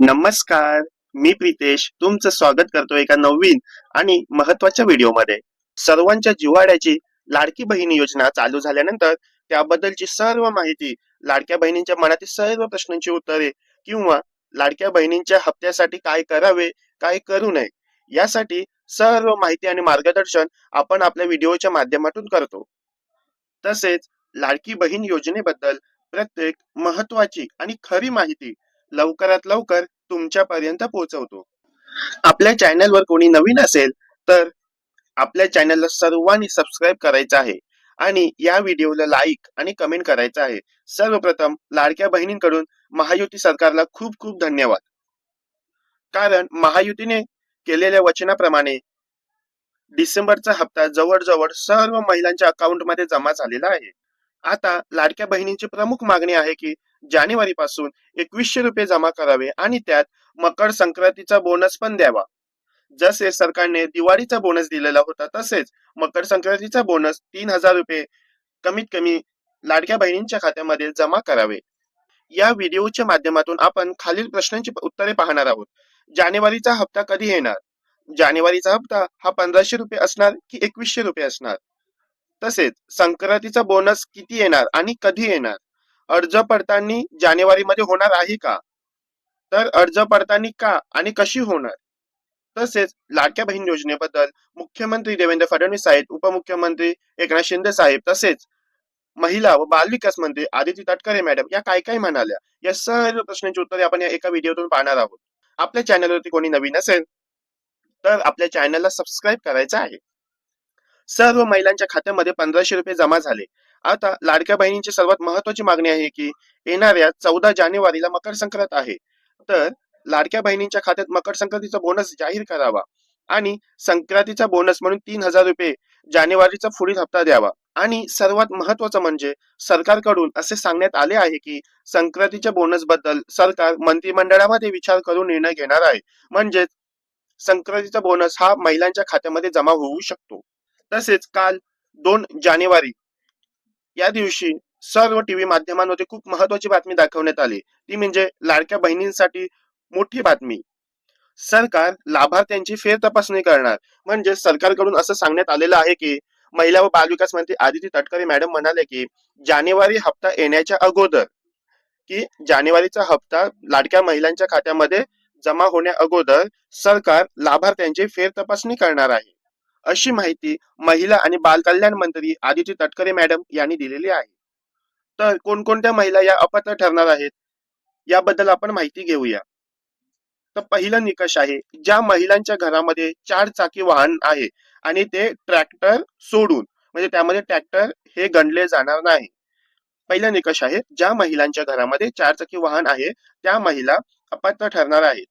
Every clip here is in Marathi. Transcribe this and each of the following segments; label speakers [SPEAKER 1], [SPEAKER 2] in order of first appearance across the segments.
[SPEAKER 1] नमस्कार मी प्रितेश तुमचं स्वागत करतो एका नवीन आणि महत्त्वाच्या व्हिडिओमध्ये. सर्वांच्या जिव्हाड्याची लाडकी बहिणी योजना चालू झाल्यानंतर त्याबद्दलची सर्व माहिती लाडक्या बहिणींच्या मनातील सर्व प्रश्नांची उत्तरे किंवा लाडक्या बहिणींच्या हप्त्यासाठी काय करावे काय करू नये यासाठी सर्व माहिती आणि मार्गदर्शन आपण आपल्या व्हिडिओच्या माध्यमातून करतो. तसेच लाडकी बहीण योजनेबद्दल प्रत्येक महत्वाची आणि खरी माहिती लवकरात लवकर तुमच्यापर्यंत पोहोचवतो. आपल्या चॅनलवर कोणी नवीन असेल तर आपल्या चॅनलला सर्वांनी सबस्क्राईब करायचं आहे आणि या व्हिडिओला लाईक आणि कमेंट करायचं आहे. सर्वप्रथम लाडक्या बहिणींकडून महायुती सरकारला खूप खूप धन्यवाद. कारण महायुतीने केलेल्या वचनाप्रमाणे डिसेंबरचा हप्ता जवळजवळ सर्व महिलांच्या अकाउंटमध्ये जमा झालेला आहे. आता लाडक्या बहिणींची प्रमुख मागणी आहे की जानेवारी पासून एकवीसशे रुपये जमा करावे आणि त्यात मकर संक्रांतीचा बोनस पण द्यावा. जसे सरकारने दिवाळीचा बोनस दिलेला होता तसेच मकर संक्रांतीचा बोनस तीन हजार रुपये कमीत कमी लाडक्या बहिणींच्या खात्यामध्ये जमा करावे. या व्हिडिओच्या माध्यमातून आपण खालील प्रश्नांची उत्तरे पाहणार आहोत. जानेवारीचा हप्ता कधी येणार? जानेवारीचा हप्ता हा पंधराशे रुपये असणार की एकवीसशे रुपये असणार? तसेच संक्रांतीचा बोनस किती येणार आणि कधी येणार? अर्ज पडताळणी जानेवारीमध्ये होणार आहे का? तर अर्ज पडताळणी का आणि कशी होणार? तसेच लाडक्या बहीण योजनेबद्दल मुख्यमंत्री देवेंद्र फडणवीस साहेब उपमुख्यमंत्री एकनाथ शिंदे साहेब तसेच महिला व बाल विकास मंत्री आदिती तटकरे मॅडम या काय काय म्हणाल्या? या सर्व प्रश्नांची उत्तरे आपण या एका व्हिडिओतून पाहणार आहोत. आपल्या चॅनलवरती कोणी नवीन असेल तर आपल्या चॅनलला सबस्क्राईब करायचं आहे. सर्व महिलांच्या खात्यामध्ये पंधराशे रुपये जमा झाले. आता लाडक्या बहिणींची सर्वात महत्वाची मागणी आहे की येणाऱ्या चौदा जानेवारीला मकर संक्रांत आहे. तर लाडक्या बहिणींच्या खात्यात मकर संक्रांतीचा बोनस जाहीर करावा आणि संक्रांतीचा बोनस म्हणून तीन हजार रुपये जानेवारीचा पुढील हप्ता द्यावा. आणि सर्वात महत्वाचं म्हणजे सरकारकडून असे सांगण्यात आले आहे की संक्रांतीच्या बोनसबद्दल सरकार मंत्रिमंडळामध्ये विचार करून निर्णय घेणार आहे. म्हणजेच संक्रांतीचा बोनस हा महिलांच्या खात्यामध्ये जमा होऊ शकतो. तसेच काल दोन जानेवारी या दिवशी सर्व टीव्ही माध्यमांमध्ये खूप महत्वाची बातमी दाखवण्यात आली. ती म्हणजे लाडक्या बहिणींसाठी मोठी बातमी. सरकार लाभार्थ्यांची फेर तपासणी करणार. म्हणजे सरकारकडून असं सांगण्यात आलेलं आहे की महिला व बालविकास मंत्री आदिती तटकरे मॅडम म्हणाले की जानेवारी हप्ता येण्याच्या अगोदर की जानेवारीचा हप्ता लाडक्या महिलांच्या खात्यामध्ये जमा होण्या अगोदर सरकार लाभार्थ्यांची फेर तपासणी करणार आहे. अशी माहिती महिला आणि बालकल्याण मंत्री आदिती तटकरे मॅडम यांनी दिलेली आहे. तर कोणकोणत्या महिला या अपात्र ठरणार आहेत? याबद्दल आपण माहिती घेऊया. तर पहिला निकष आहे ज्या महिलांच्या घरामध्ये चार चाकी वाहन आहे आणि ते ट्रॅक्टर सोडून म्हणजे त्यामध्ये ट्रॅक्टर हे गणले जाणार नाही. पहिला निकष आहे ज्या महिलांच्या घरामध्ये चार चाकी वाहन आहे त्या महिला अपात्र ठरणार आहेत.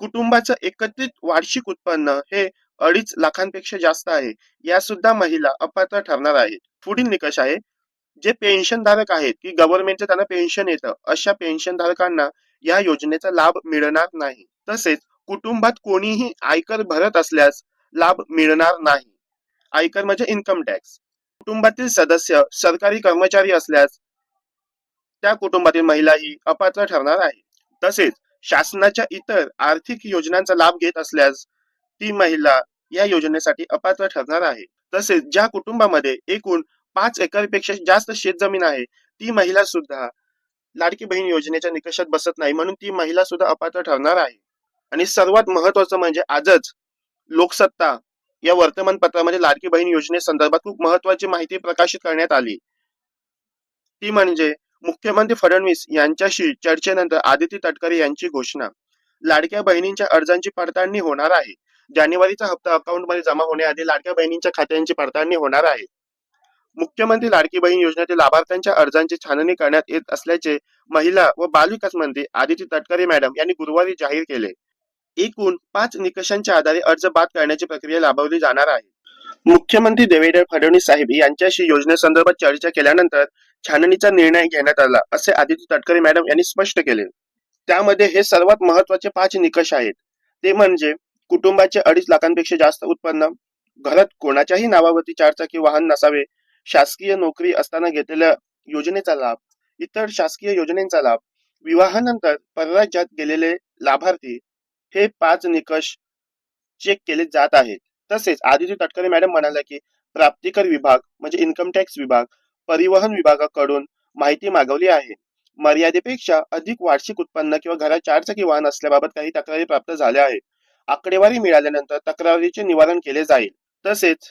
[SPEAKER 1] कुटुंबाचं एकत्रित वार्षिक उत्पन्न हे अडीच लाखांपेक्षा जास्त आहे. या सुद्धा महिला अपात्र ठरणार आहेत. पुढील निकष आहे जे पेन्शन धारक आहेत की गव्हर्नमेंटचं त्यांना पेन्शन येतं. अशा पेन्शन धारकांना या योजनेचा लाभ मिळणार नाही. तसेच कुटुंबात कोणीही आयकर भरत असल्यास लाभ मिळणार नाही. आयकर म्हणजे इन्कम टॅक्स. कुटुंबातील सदस्य सरकारी कर्मचारी असल्यास त्या कुटुंबातील महिलाही अपात्र ठरणार आहे तसेच शासनाच्या इतर आर्थिक योजनांचा लाभ घेत असल्यास ती महिला या योजनेसाठी अपात्र ठरणार आहे. तसेच ज्या कुटुंबामध्ये एकूण पाच एकरपेक्षा जास्त शेतजमीन आहे ती महिला सुद्धा लाडकी बहीण योजनेच्या निकषात बसत नाही म्हणून ती महिला सुद्धा अपात्र ठरणार आहे. आणि सर्वात महत्वाचं म्हणजे आजच लोकसत्ता या वर्तमानपत्रामध्ये लाडकी बहीण योजनेसंदर्भात खूप महत्वाची माहिती प्रकाशित करण्यात आली. ती म्हणजे मुख्यमंत्री फडणवीस यांच्याशी चर्चेनंतर आदिती तटकरे यांची घोषणा. लाडक्या बहिणींच्या अर्जांची पडताळणी होणार आहे. जानेवारीचा हप्ता अकाउंटमध्ये जमा होण्याआधी लाडक्या बहिणींच्या खात्यांची पडताळणी होणार आहे. मुख्यमंत्री लाडकी बहीण योजनेतील लाभार्थ्यांच्या अर्जांची छाननी करण्यात येत असल्याचे महिला व बालविकास मंत्री आदिती तटकरे मॅडम यांनी गुरुवारी जाहीर केले. एकूण पाच निकषांच्या आधारे अर्ज बाद करण्याची प्रक्रिया राबवली जाणार आहे. मुख्यमंत्री देवेंद्र फडणवीस साहेब यांच्याशी योजनेसंदर्भात चर्चा केल्यानंतर छाननीचा निर्णय घेण्यात आला असे आदिती तटकरे मॅडम यांनी स्पष्ट केले. त्यामध्ये हे सर्वात महत्त्वाचे पाच निकष आहेत. ते म्हणजे कुटुंबाचे अडीच लाखांपेक्षा जास्त उत्पन्न घरात कोणाच्याही नावावरती चारचाकी वाहन नसावे शासकीय नोकरी असताना घेतलेल्या योजनेचा लाभ इतर शासकीय योजनेचा लाभ विवाहानंतर परराज्यात गेलेले लाभार्थी हे पाच निकष चेक केले जात आहेत. तसेच आदिती तटकरे मॅडम म्हणाल्या की प्राप्तिकर विभाग म्हणजे इन्कम टॅक्स विभाग परिवहन विभागाकडून माहिती मागवली आहे. मर्यादेपेक्षा अधिक वार्षिक उत्पन्न किंवा घरात चारचाकी वाहन असल्याबाबत काही तक्रारी प्राप्त झाल्या आहेत. आकडेवारी मिळाल्यानंतर तक्रारीचे निवारण केले जाईल. तसेच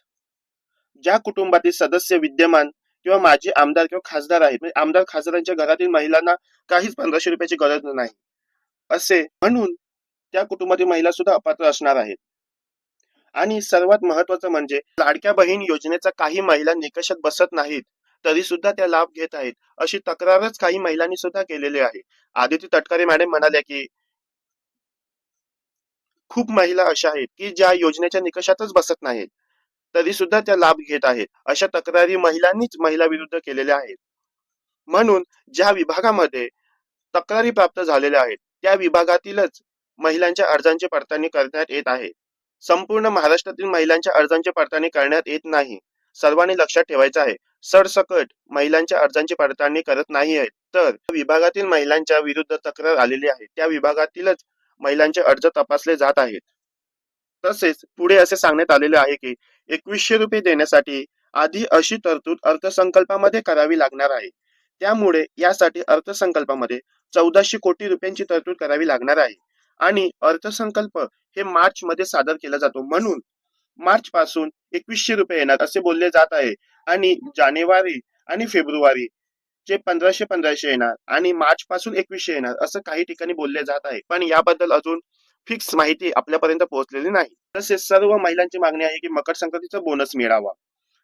[SPEAKER 1] ज्या कुटुंबातील सदस्य विद्यमान किंवा माजी आमदार किंवा खासदार आहेत म्हणजे आमदार खासदारांच्या घरातील महिलांना काहीच पंधराशे रुपयाची गरज नाही. असे म्हणून त्या कुटुंबातील महिला सुद्धा अपात्र असणार आहेत. आणि सर्वात महत्वाचं म्हणजे लाडक्या बहीण योजनेचा काही महिला निकषात बसत नाहीत तरी सुद्धा त्या लाभ घेत आहेत अशी तक्रारच काही महिलांनी सुद्धा केलेली आहे. आदिती तटकरे मॅडम म्हणाल्या की खूप महिला अशा आहेत की ज्या योजनेच्या निकषातच बसत नाहीत. तरी सुद्धा त्या लाभ घेत आहेत. अशा तक्रारी महिलांनीच महिला विरुद्ध केलेल्या आहेत. म्हणून ज्या विभागामध्ये तक्रारी प्राप्त झालेल्या आहेत त्या विभागातीलच महिलांच्या अर्जांची पडताळणी करण्यात येत आहे. संपूर्ण महाराष्ट्रातील महिलांच्या अर्जांची पडताळणी करण्यात येत नाही. सर्वांनी लक्षात ठेवायचं आहे सरसकट महिलांच्या अर्जांची पडताळणी करत नाही आहेत तर विभागातील महिलांच्या विरुद्ध तक्रार आलेली आहे. त्या विभागातीलच महिलांचे अर्ज तपासले जात आहेत. तसेच पुढे असे सांगण्यात आलेले आहे की एकवीसशे रुपये देण्यासाठी आधी अशी तरतूद अर्थसंकल्पामध्ये करावी लागणार आहे. त्यामुळे यासाठी अर्थसंकल्पामध्ये चौदाशे कोटी रुपयांची तरतूद करावी लागणार आहे. आणि अर्थसंकल्प हे मार्च मध्ये सादर केला जातो. म्हणून मार्च पासून एकवीसशे रुपये येणार असे बोलले जात आहे. आणि जानेवारी आणि फेब्रुवारी जे पंधराशे पंधराशे येणार आणि मार्च पासून एकवीसशे येणार असं काही ठिकाणी बोलले जात आहे. पण याबद्दल अजून फिक्स माहिती आपल्यापर्यंत पोहोचलेली नाही. तसेच सर्व महिलांची मागणी आहे की मकर संक्रांतीचा बोनस मिळावा.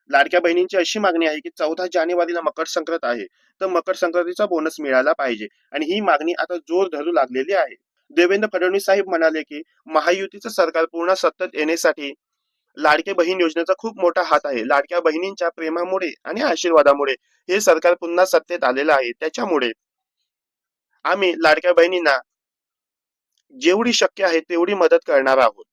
[SPEAKER 1] लाडक्या बहिणींची अशी मागणी आहे की चौदा जानेवारीला मकर संक्रांत आहे तर मकर संक्रांतीचा बोनस मिळाला पाहिजे. आणि ही मागणी आता जोर धरू लागलेली आहे. देवेंद्र फडणवीस साहेब म्हणाले की महायुतीचं सरकार पूर्ण सत्तेत येण्यासाठी लाडके बहीण योजनेचा खूप मोठा हात आहे. लाडक्या बहिणींच्या प्रेमामुळे आणि आशीर्वादामुळे हे सरकार पुन्हा सत्तेत आलेलं आहे. त्याच्यामुळे आम्ही लाडक्या बहिणींना जेवढी शक्य आहे तेवढी मदत करणार आहोत.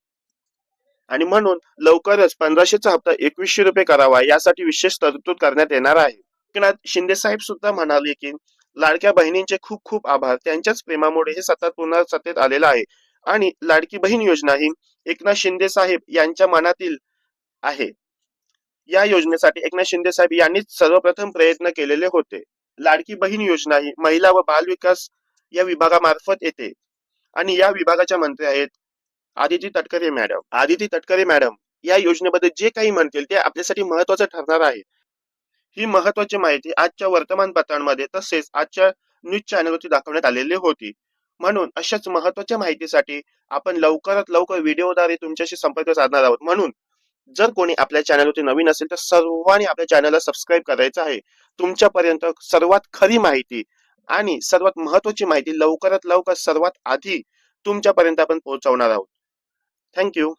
[SPEAKER 1] आणि म्हणून लवकरच पंधराशेचा हप्ता एकवीसशे रुपये करावा यासाठी विशेष तरतूद करण्यात येणार आहे. एकनाथ शिंदे साहेब सुद्धा म्हणाले की लाडक्या बहिणींचे खूप खूप आभार. त्यांच्याच प्रेमामुळे हे सतत पुन्हा सत्तेत आलेलं आहे. आणि लाडकी बहीण योजना ही एकनाथ शिंदे साहेब यांच्या मनातील आहे. या योजनेसाठी एकनाथ शिंदे साहेब यांनीच सर्वप्रथम प्रयत्न केलेले होते. लाडकी बहीण योजना ही महिला व बाल विकास या विभागामार्फत येते. आणि या विभागाच्या मंत्री आहेत आदिती तटकरे मॅडम. आदिती तटकरे मॅडम या योजनेबद्दल जे काही म्हणतील ते आपल्यासाठी महत्वाचं ठरणार आहे. ही महत्वाची माहिती आजच्या वर्तमानपत्रांमध्ये तसेच आजच्या न्यूज चॅनलवरती दाखवण्यात आलेली होती. म्हणून अशाच महत्त्वाच्या माहितीसाठी आपण लवकरात लवकर व्हिडिओद्वारे तुमच्याशी संपर्क साधणार आहोत. म्हणून जर कोणी आपल्या चॅनलवरती नवीन असेल तर सर्वांनी आपल्या चॅनलला सबस्क्राईब करायचं आहे. तुमच्यापर्यंत सर्वात खरी माहिती आणि सर्वात महत्वाची माहिती लवकरात लवकर सर्वात आधी तुमच्यापर्यंत आपण पोहोचवणार आहोत. थँक्यू.